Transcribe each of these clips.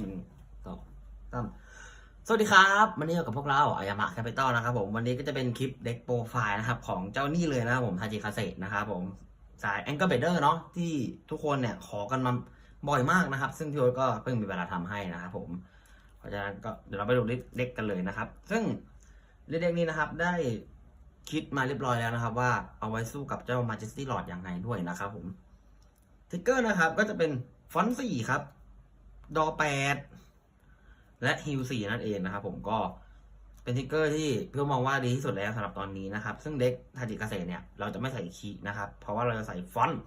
หนึ่งสองสามสวัสดีครับวันนี้อยู่กับพวกเราอายามะแคปิตอลนะครับผมวันนี้ก็จะเป็นคลิปเด็กโปรไฟล์นะครับของเจ้านี่เลยนะครับผมทาจิคาเซนะครับผมสายแองเกิลเบเดอร์เนาะที่ทุกคนเนี่ยขอกันมาบ่อยมากนะครับ ซึ่งพี่โอ๊ตก็เพิ่งมีเวลาทำให้นะครับผมเพราะฉะนั้นก็เดี๋ยวเราไปดูเด็กกันเลยนะครับ ซึ่งเด็กนี้นะครับได้คิดมาเรียบร้อยแล้วนะครับ ว่าเอาไว้สู้กับเจ้ามา j จ s ตี้หลอดอย่างไรด้วยนะครับผมทิกเกอร์นะครับก็จะเป็นฟอนต์สี่ครับ ดอแปดและฮิลสี่นั่นเองนะครับผมก็เป็นทิกเกอร์ที่เพื่อมองว่าดีที่สุดแล้วสำหรับตอนนี้นะครับ ซึ่งเด็กทาจิเกษตรเนี่ยเราจะไม่ใส่คีนะครับ เพราะว่าเราจะใส่ฟอนต์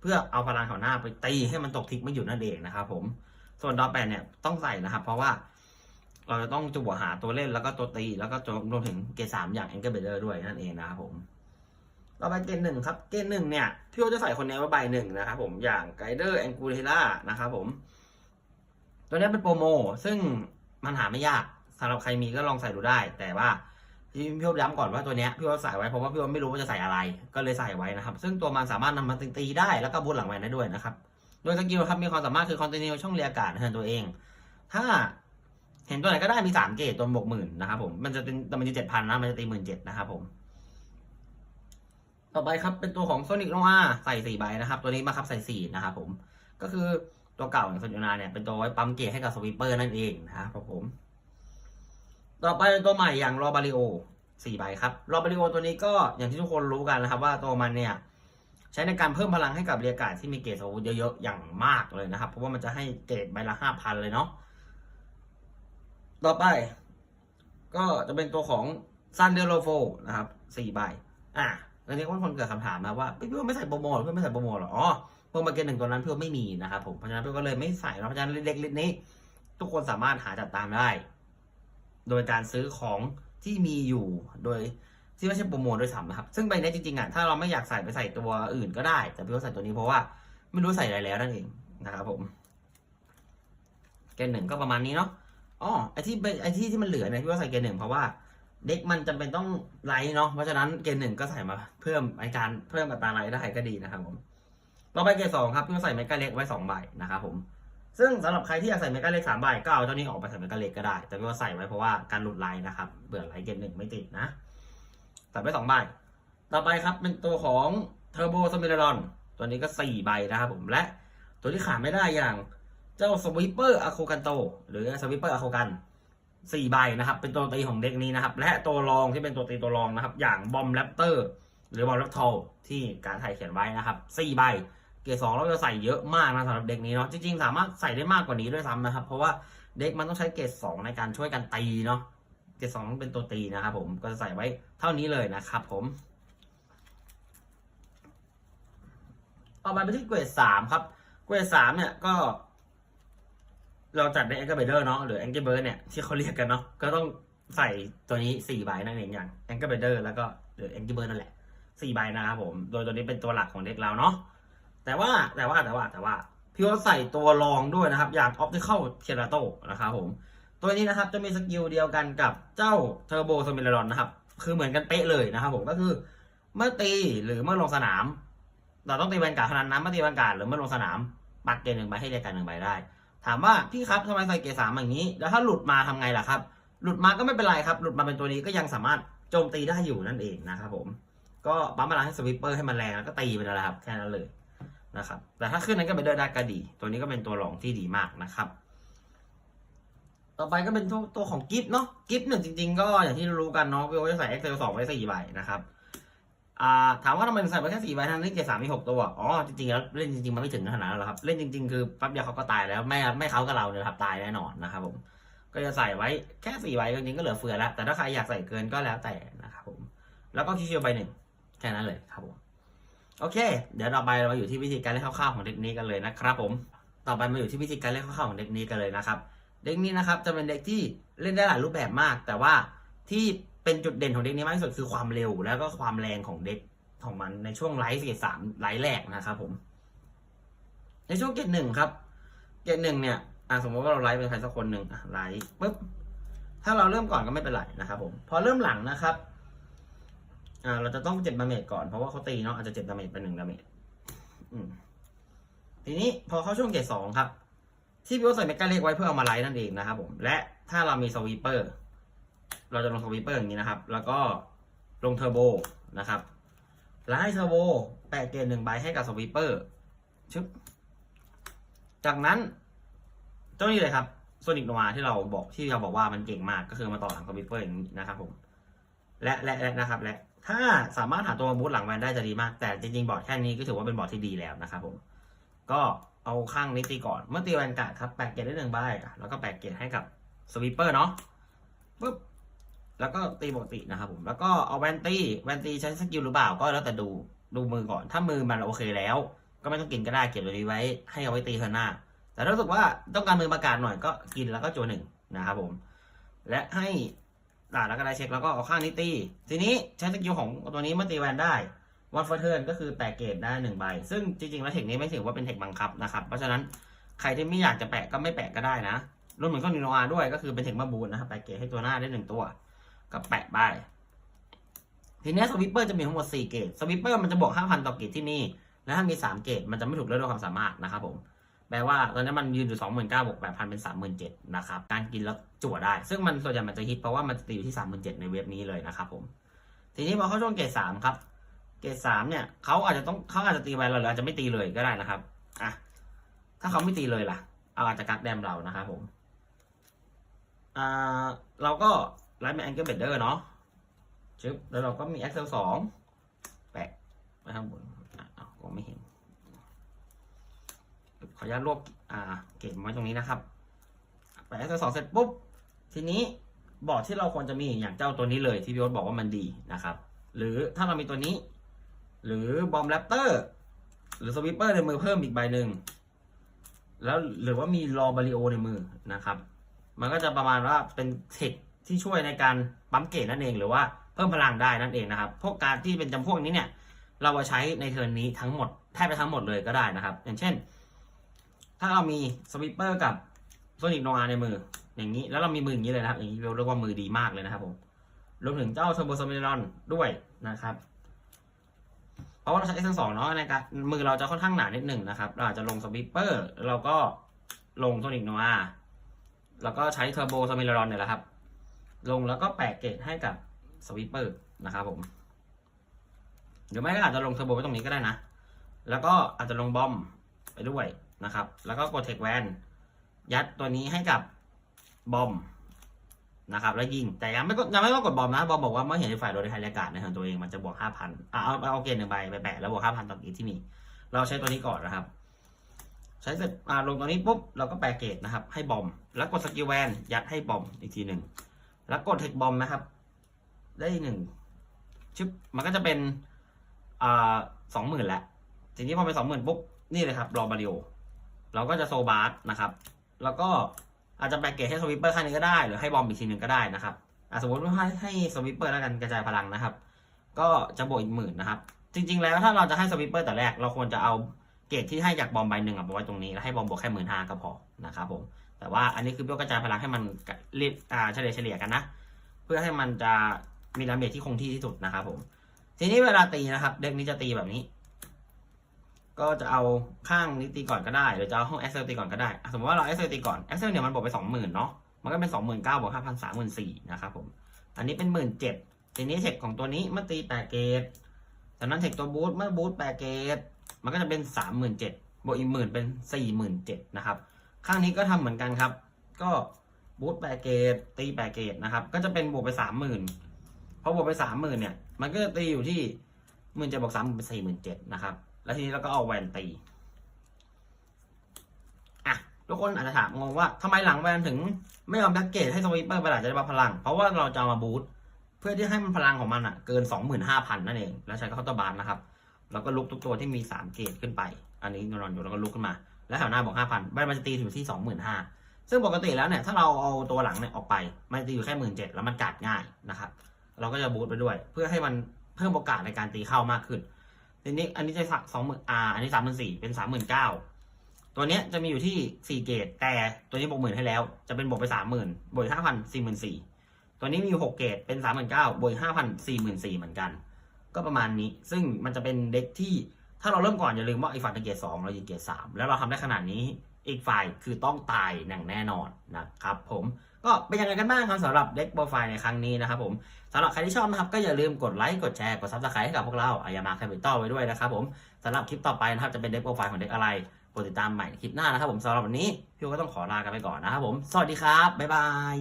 เพื่อเอาพลังแถวหน้าไปตีให้มันตกทิกไม่อยู่นั่นเองนะครับผมส่วนดอแปดเนี่ยต้องใส่นะครับ เพราะว่าเราจะต้องจั่วหาตัวเล่นแล้วก็ตัวตี แล้วก็รวมถึงเกสามอย่างแองเกิลเบเดอร์ด้วยนั่นเองนะครับผมต่อไปเกณฑ์หนึ่งครับ เกณฑ์หนึ่งเนี่ยพี่โอจะใส่คนนี้ไว้ใบหนึ่งนะครับผมอย่างไกเดอร์แองกูเทล่านะครับผม ตัวนี้เป็นโปรโม ซึ่งมันหาไม่ยากสำหรับใครมีก็ลองใส่ดูได้ แต่ว่าพี่พี่ย้ำก่อนว่าตัวเนี้ยพี่โอ๊ตใส่ไว้เพราะว่าพี่โอ๊ตไม่รู้ว่าจะใส่อะไร ก็เลยใส่ไว้นะครับ ซึ่งตัวมันสามารถนำมาตีได้แล้วก็บูทหลังแวนได้ด้วยนะครับ โดยสกิลครับมีความสามารถคือคอนติเนียช่องเรียกอากาศแทนตัวเอง ถ้าเห็นตัวไหนก็ได้มีสามเกตตัวบวกหมื่นนะครับผมมันจะเป็นตมันจะเจ็ดพันนะมันจะตีหมื่นเจ็ดนะครับผม ต่อไปครับเป็นตัวของโซนิกโนอาใส่สี่ใบนะครับ ตัวนี้มาครับใส่สี่นะครับผมก็คือ ตัวเก่าอย่างโซนิกโนอาเนี่ยเป็นตัวไว้ปั๊มเกตให้กับสวีปเปอร์นั่นเองนะครับผม ต่อไปตัวใหม่อย่างรอบาริโอสี่ใบครับรอบาริโอตัวนี้ก็อย่างที่ทุกคนรู้กันนะครับ ว่าตัวมันเนี่ยใช้ในการเพิ่มพลังให้กับเรียกการ์ดที่มีเกรดอาวุธเยอะๆอย่างมากเลยนะครับ เพราะว่ามันจะให้เกรดใบละห้าพันเลยเนาะต่อไป ก็จะเป็นตัวของซันเดโลโฟนะครับสี่ใบอะตอนนี้คนเกิดคำถามนะว่าพี่ว่าไม่ใส่โปรโมทพี่ไม่ใส่โปรโมทหรออ๋อ โปรโมทเกณฑ์หนึ่งตัวนั้นเพี่ว่าไม่มีนะครับผมเพราะฉะนั้นพี่ก็เลยไม่ใส่เพราะฉะนั้นเล็กๆลิตนี้ ทุกคนสามารถหาจัดตามได้ โดยการซื้อของที่มีอยู่โดยที่ไม่ใช่โปรโมทด้วยซ้ำนะครับ ซึ่งใบนี้จริงๆอะถ้าเราไม่อยากใส่ไปใส่ตัวอื่นก็ได้ แต่พี่ว่าใส่ตัวนี้เพราะว่าไม่รู้ใส่อะไรแล้วนั่นเองนะครับผมเกณฑ์หนึ่งก็ประมาณนี้เนาะอ๋อไอที่ไอที่ที่มันเหลือเนี่ยพี่ว่าใส่เกณฑ์หนึ่งเพราะว่าเด็กมันจำเป็นต้องไลท์เนาะเพราะฉะนั้นเกณฑ์หนึ่งก็ใส่มาเพิ่มในการเพิ่มอัตราไลท์ได้ก็ดีนะครับผม ต่อไปเกณฑ์สองครับพี่ก็ใส่เมกาเล็กไว้สองใบนะครับผมซึ่งสำหรับใครที่อยากใส่เมกาเล็กสามใบก็เอาเจ้านี้ออกไปใส่เมกาเล็กก็ได้ แต่พี่ว่าใส่ไว้เพราะว่าการหลุดไลท์นะครับเบื่อไลท์เกณฑ์หนึ่งไม่ติดนะใส่ไปสองใบต่อไปครับเป็นตัวของเทอร์โบสมิลรอนตัวนี้ก็สี่ใบนะครับผมและตัวที่ขาดไม่ได้อย่างเจ้าสวิปเปอร์อะโคกันโต หรือสวิปเปอร์อะโคกันสี่ใบนะครับ เป็นตัวตีของเด็กนี้นะครับ และตัวรองที่เป็นตัวตีตัวรองนะครับ อย่างบอมแรปเตอร์หรือบอมแรปทอลที่การไทยเขียนไว้นะครับสี่ใบ เกรดสองเราจะใส่เยอะมากนะสำหรับเด็กนี้เนาะจริงๆ สามารถใส่ได้มากกว่านี้ด้วยซ้ำนะครับ เพราะว่าเด็กมันต้องใช้เกรดสองในการช่วยกันตีเนาะเกรดสองเป็นตัวตีนะครับผมก็จะใส่ไว้เท่านี้เลยนะครับผมต่อไปไปที่เกรดสามครับเกรดสามเนี่ยก็ เราจัดใน a n g เ e เ b อร์เนาะหรือ a n g เ e เ b อร์เนี่ยที่เขาเรียกกันเนาะก็ต้องใส่ตัวนี้สี่ใบนั่นเองอย่าง a n g เ e เ b อร์แล้วก็หรือ a n g เ e เ b อร์นั่นแหละสี่ใบนะครับผม โดยตัวนี้เป็นตัวหลักของเด็กเราเนาะ แต่ว่าแต่ว่าแต่ว่าแต่ว่าพี่ว่าใส่ตัวรองด้วยนะครับ อย่าง Optical t e r a t o นะครับผม ตัวนี้นะครับจะมีสกิลเดียวกันกับเจ้า Turbo s m i l a r o n นนะครับ คือเหมือนกันเป๊ะเลยนะครับผมก็คือเมื่อตีหรือเมื่อลงสนาม เราต้องตีแวนการ์ดเท่านั้นนะเมื่อตีแวนการ์ดหรือเมื่อลงสนามปักเกณฑ์หนึ่งใบให้เรียกกันหนึ่งใบได้ ถามว่าพี่ครับทำไมใส่เกสามอย่างนี้ แล้วถ้าหลุดมาทำไงล่ะครับ หลุดมาก็ไม่เป็นไรครับ หลุดมาเป็นตัวนี้ก็ยังสามารถโจมตีได้อยู่นั่นเองนะครับผม ก็ปั๊มพลังให้สวิปเปอร์ให้มันแรงแล้วก็ตีไปแล้วครับแค่นั้นเลย นะครับ แต่ถ้าขึ้นนั้นก็เป็นเดอร์ได้ก็ดี ตัวนี้ก็เป็นตัวรองที่ดีมากนะครับ ต่อไปก็เป็นตัวตัวของกิฟต์เนาะ กิฟต์หนึ่งจริงๆ ก็อย่างที่รู้กันเนาะพี่โอจะใส่ Excel สองไว้สี่ใบนะครับถามว่าทำไมถึงใส่ไปแค่สี่ใบทั้งที่เกรดสามมีหกตัว อ๋อ จริงๆ แล้วเล่นจริงๆ มันไม่ถึงขนาดนั้นหรอกครับ เล่นจริงๆ คือแป๊บเดียวเขาก็ตายแล้ว ไม่ไม่เขากับเราเนี่ยครับตายแน่นอนนะครับผม ก็จะใส่ไว้แค่สี่ใบจริงๆ ก็เหลือเฟือแล้ว แต่ถ้าใครอยากใส่เกินก็แล้วแต่นะครับผม แล้วก็คิวๆใบหนึ่งแค่นั้นเลยครับผม โอเค เดี๋ยวต่อไปเรามาอยู่ที่วิธีการเล่นคร่าวๆของเด็กนี้กันเลยนะครับผม ต่อไปมาอยู่ที่วิธีการเล่นคร่าวๆของเด็กนี้กันเลยนะครับ เด็กนี้นะครับจะเป็นเด็กที่เล่นได้หลายรูปแบบมาก แต่ว่าที่เป็นจุดเด่นของเด็กนี้มากที่สุดคือความเร็ว แล้วก็ความแรงของเด็กของมันในช่วงไลฟ์เกตสามไลฟ์แรกนะครับผม ในช่วงเกตหนึ่งครับ เกตหนึ่งเนี่ยอะสมมติว่าเราไลฟ์เป็นใครสักคนหนึ่งอะไลฟ์ปุ๊บถ้าเราเริ่มก่อนก็ไม่เป็นไรนะครับผม พอเริ่มหลังนะครับ อ่าเราจะต้องเจ็บดาเมจก่อนเพราะว่าเขาตีเนาะอาจจะเจ็บดาเมจเป็นหนึ่งดาเมจอืมทีนี้พอเข้าช่วงเกตสองครับ ที่พี่โอใส่เมกาเล็กไว้เพื่อเอามาไลท์นั่นเองนะครับผม และถ้าเรามีสวีปเปอร์เราจะลงสวีปเปอร์อย่างนี้นะครับ แล้วก็ลงเทอร์โบนะครับไลท์เทอร์โบแปะเกณฑ์หนึ่งใบให้กับสวีปเปอร์ชึบจากนั้นเจ้านี่เลยครับโซนิกโนวาที่เราบอกที่เราบอกว่ามันเก่งมากก็คือมาต่อหลังสวีปเปอร์อย่างนี้นะครับผม และและและนะครับและ ถ้าสามารถหาตัวมาบูทหลังแวนได้จะดีมาก แต่จริงๆ บอร์ดแค่นี้ก็ถือว่าเป็นบอร์ดที่ดีแล้วนะครับผม ก็เอาข้างนี้ตีก่อน เมื่อตีแวนการ์ดครับแปะเกตได้หนึ่งใบแล้วก็แปะเกตให้กับสวีปเปอร์เนาะปุ๊บแล้วก็ตีปกตินะครับผมแล้วก็เอาแวนตีแวนตีใช้สกิลหรือเปล่าก็แล้วแต่ดูดูมือก่อน ถ้ามือมันโอเคแล้ว ก็ไม่ต้องกินก็ได้เก็บตัวนี้ไว้ ให้เอาไว้ตีเทอร์นหน้า แต่ถ้ารู้สึกว่าต้องการมือประกาศหน่อยก็กินแล้วก็โจหนึ่งนะครับผม และให้ ด่าแล้วก็ได้เช็คแล้วก็เอาข้างนี้ตี ทีนี้ใช้สกิลของตัวนี้เมื่อตีแวนได้วันฟอร์เทิร์นก็คือแปะเกตได้หนึ่งใบ ซึ่งจริงๆแล้วเทคนี้ไม่ถือว่าเป็นเทคบังคับนะครับ เพราะฉะนั้นใครที่ไม่อยากจะแปะก็ไม่แปะก็ได้นะรวมถึงข้อนิโนอาด้วยก็คือเป็นเทคมาบูนนะครับแปะเกตให้ตัวหน้าได้หนึ่งตัว ก็แปะไปทีนี้สวิปเปอร์จะมีทั้งหมด4เกตสวิปเปอร์มันจะบวก5,000ต่อเกตที่นี่ และถ้ามี3เกตมันจะไม่ถูกเลือกด้วยความสามารถนะครับผม แปลว่าตอนนี้มันยืนอยู่สองหมื่นเก้าบวกแปดพันเป็นสามหมื่นเจ็ดนะครับการกินแล้วจั่วได้ ซึ่งมันส่วนใหญ่มันจะฮิตเพราะว่ามันจะตีอยู่ที่สามหมื่นเจ็ดในเว็บนี้เลยนะครับผมทีนี้พอเข้าช่วงเกรดสามครับเกรดสามเนี่ยเขาอาจจะต้องเขาอาจจะตีไปเราหรืออาจจะไม่ตีเลยก็ได้นะครับอะถ้าเขาไม่ตีเลยล่ะเอาอาจจะกักแดมเรานะครับผมอ่าเราก็ไลฟ์เป็นแองเกิลเบดเดอร์เนาะชึบแล้วเราก็มี Excel สองแปะไว้ข้างบนอะเอาก็ไม่เห็น ขออนุญาตรวบอ่าเก็บไว้ตรงนี้นะครับแปะสองเสร็จปุ๊บ ทีนี้บอร์ดที่เราควรจะมีอย่างเจ้าตัวนี้เลยที่พี่โอ๊ตบอกว่ามันดีนะครับ หรือถ้าเรามีตัวนี้ หรือบอมแรปเตอร์หรือสวิปเปอร์ในมือเพิ่มอีกใบหนึ่งแล้วหรือว่ามีรอบาริโอในมือนะครับ มันก็จะประมาณว่าเป็นเทคที่ช่วยในการปั๊มเกรดนั่นเองหรือว่าเพิ่มพลังได้นั่นเองนะครับ พวกการที่เป็นจำพวกนี้เนี่ย เราเอาใช้ในเทิร์นนี้ทั้งหมดแทบไปทั้งหมดเลยก็ได้นะครับ อย่างเช่น ถ้าเรามีสวิปเปอร์กับโซนิกโนอาในมือ อย่างนี้ แล้วเรามีมืออย่างนี้เลยนะครับอย่างนี้เรียกว่ามือดีมากเลยนะครับผมรวมถึงเจ้าเทอร์โบโซมิลอนด้วยนะครับ เพราะว่าเราใช้ S สองเนาะในการมือเราจะค่อนข้างหนานิดหนึ่งนะครับเราอาจจะลงสวิปเปอร์เราก็ลงโซนิกโนอาแล้วก็ใช้เทอร์โบโซมิลอนเนี่ยแหละครับ ลงแล้วก็แปะเกตให้กับสวิปเปอร์นะครับผมหรือไม่ก็อาจจะลงเทอร์โบไว้ตรงนี้ก็ได้นะ แล้วก็อาจจะลงบอมไปด้วย นะครับ แล้วก็กดเทคแวนยัดตัวนี้ให้กับบอมนะครับ แล้วยิง แต่ยังไม่ก็ยังไม่ต้องกดบอมนะ บอมบอกว่าเมื่อเห็นฝ่ายโดนในไฮเรียกาศในของตัวเองมันจะบวกห้าพันอะเอาเอาเกณฑ์หนึ่งใบไปแปะแล้วบวกห้าพันต่อกีที่มี เราใช้ตัวนี้ก่อนนะครับ ใช้เสร็จอ่าลงตัวนี้ปุ๊บเราก็แปะเกตนะครับ ให้บอม แล้วกดสกิลแวนยัดให้บอมอีกทีหนึ่งแล้วกดเทคบอมนะครับ ได้หนึ่งชึบมันก็จะเป็นอ่าสองหมื่นล้วทีนี้พอเป็นสองหมื่นปุ๊บนี่เลยครับรอบาริโอ เราก็จะโซบาร์นะครับ แล้วก็อาจจะแบกเกตให้สวิปเปอร์ข้างนี้ก็ได้ หรือให้บอมอีกทีหนึ่งก็ได้นะครับสมมติว่าให้ให้สวิปเปอร์แล้วกันกระจายพลังนะครับ ก็จะบวกอีกหมื่นนะครับ จริง ๆ แล้วถ้าเราจะให้สวิปเปอร์แต่แรก เราควรจะเอาเกตที่ให้จากบอมใบหนึ่งอะไว้ตรงนี้แล้วให้บอมบวกแค่หมื่นห้าก็พอนะครับผม แต่ว่าอันนี้คือเพื่อกระจายพลังให้มันรีบอ่าเฉลี่ยเฉลี่ยกันนะ เพื่อให้มันจะมีดาเมจที่คงที่ที่สุดนะครับผม ทีนี้เวลาตีนะครับ เด็กนี้จะตีแบบนี้ ก็จะเอาข้างนี้ตีก่อนก็ได้หรือจะเอาห้อง Excel ตีก่อนก็ได้ สมมติว่าเรา Excel ตีก่อน Excel เนี่ยมันบวกไปสองหมื่นเนาะมันก็เป็นสองหมื่นเก้าบวกห้าพันสามหมื่นสี่นะครับผม อันนี้เป็นหมื่นเจ็ดทีนี้เทคของตัวนี้เมื่อตีแปดเกตจากนั้นเทคตัวบูทเมื่อบูทแปดเกตมันก็จะเป็นสามหมื่นเจ็ดบวกอีกหมื่นเป็นสี่หมื่นเจ็ดนะครับ ข้างนี้ก็ทำเหมือนกันครับ ก็บูทแปดเกตตีแปดเกตนะครับ ก็จะเป็นบวกไปสามหมื่นพอบวกไปสามหมื่นเนี่ย มันก็จะตีอยู่ที่หมื่นเจ็ดบวกสามเป็นสี่หมื่นเจ็ดนะครับ แล้วทีนี้เราก็เอาแวนตีอะทุกคนอาจจะถามงงว่าทำไมหลังแวนถึง ไม่ยอมแบ็กเกตให้สวีปเปอร์ไปหลังจะได้พลัง เพราะว่าเราจะามาบูทเพื่อที่ให้มันพลังของมันอะเกิน 25,000 นั่นเอง แล้วใช้เคาน์เตอร์บาร์นะครับ แล้วก็ลุกทุกตัวที่มีสามเกตขึ้นไป อันนี้นอนอยู่แล้วก็ลุกขึ้นมา แล้วแถวหน้าบอกห้าพันใบมันจะตีอยู่ที่สองหมื่นห้าซึ่งปกติแล้วเนี่ยถ้าเราเอาตัวหลังเนี่ยออกไป มันจะตีอยู่แค่หมื่นเจ็ดแล้วมันกัดง่ายนะครับ เราก็จะบูทไปด้วย เพื่อให้มันเพิ่มโอกาสในการตีเข้ามากขึ้น ทีนี้อันนี้จะสองหมื่นอ่าอันนี้สามหมื่นสี่เป็นสามหมื่นเก้าตัวเนี้ยจะมีอยู่ที่สี่เกตแต่ตัวนี้บวกหมื่นให้แล้ว จะเป็นบวกไปสามหมื่นบวกห้าพันสี่หมื่นสี่ตัวนี้มีอยู่หกเกตเป็นสามหมื่นเก้าบวกห้าพันสี่หมื่นสี่เหมือนกัน ก็ประมาณนี้ ซึ่งมันจะเป็นเด็กที่ถ้าเราเริ่มก่อนอย่าลืมว่าอีกฝ่ายเป็นเกรดสองเราอยิงเกรดสามแล้วเราทำได้ขนาดนี้อีกฝ่ายคือต้องตายอย่างแน่นอนนะครับผม ก็เป็นยังไงกันบ้างครับสำหรับเด็กโปรไฟล์ในครั้งนี้นะครับผมสำหรับใครที่ชอบนะครับก็อย่าลืมกดไลค์กดแชร์กดซับสไครต์ให้กับพวกเราอายามาแคปิตอลไว้ด้วยนะครับผมสำหรับคลิปต่อไปนะครับจะเป็นเด็กโปรไฟล์ของเด็กอะไรกดติดตามใหม่คลิปหน้านะครับผมสำหรับวันนี้พี่ก็ต้องขอลากันไปก่อนนะครับผมสวัสดีครับบ๊ายบาย